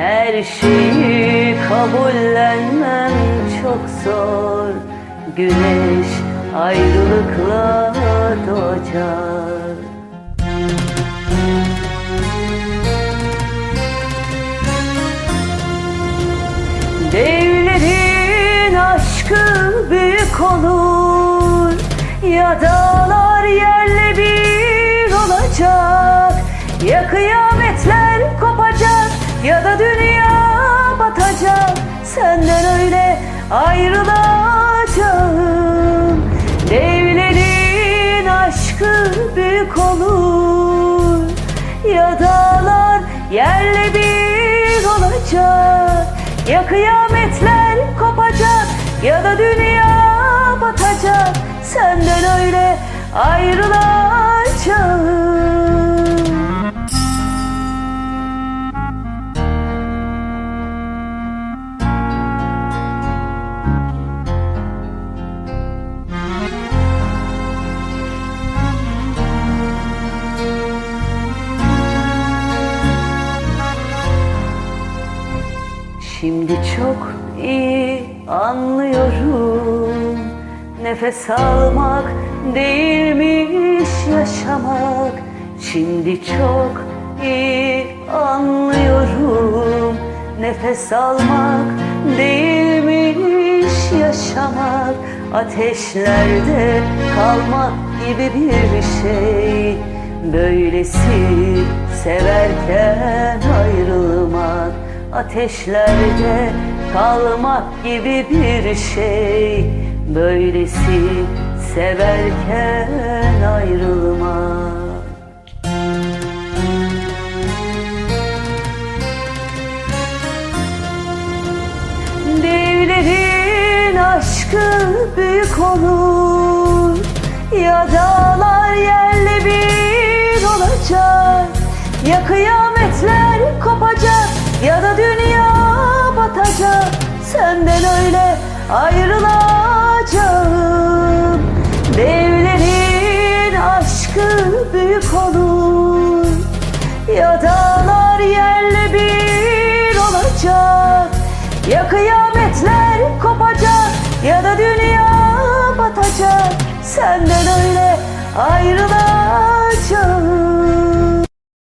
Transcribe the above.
Her şeyi kabullenmem çok zor. Güneş ayrılıkla doğacak. Devlerin aşkı büyük olur. Ya dağlar yerle bir olacak. Ya kıyametler Ya da dünya batacak Senden öyle ayrılacağım. Devlerin aşkı büyük olur Ya dağlar yerle bir olacak. Ya kıyametler kopacak Ya da dünya batacak Senden öyle ayrılacağım Şimdi çok iyi anlıyorum. Nefes almak değilmiş yaşamak. Şimdi çok iyi anlıyorum. Nefes almak değilmiş yaşamak. Ateşlerde kalmak gibi bir şey. Böylesi severken Ateşlerde kalmak gibi bir şey. Böylesi severken ayrılmak. Devlerin aşkı büyük olur. Ya dağlar yerle batacak Senden öyle ayrılacağım. Devlerin aşkı büyük olur. Ya dağlar yerle bir olacak. Ya kıyametler kopacak Ya da dünya batacak. Senden öyle ayrılacağım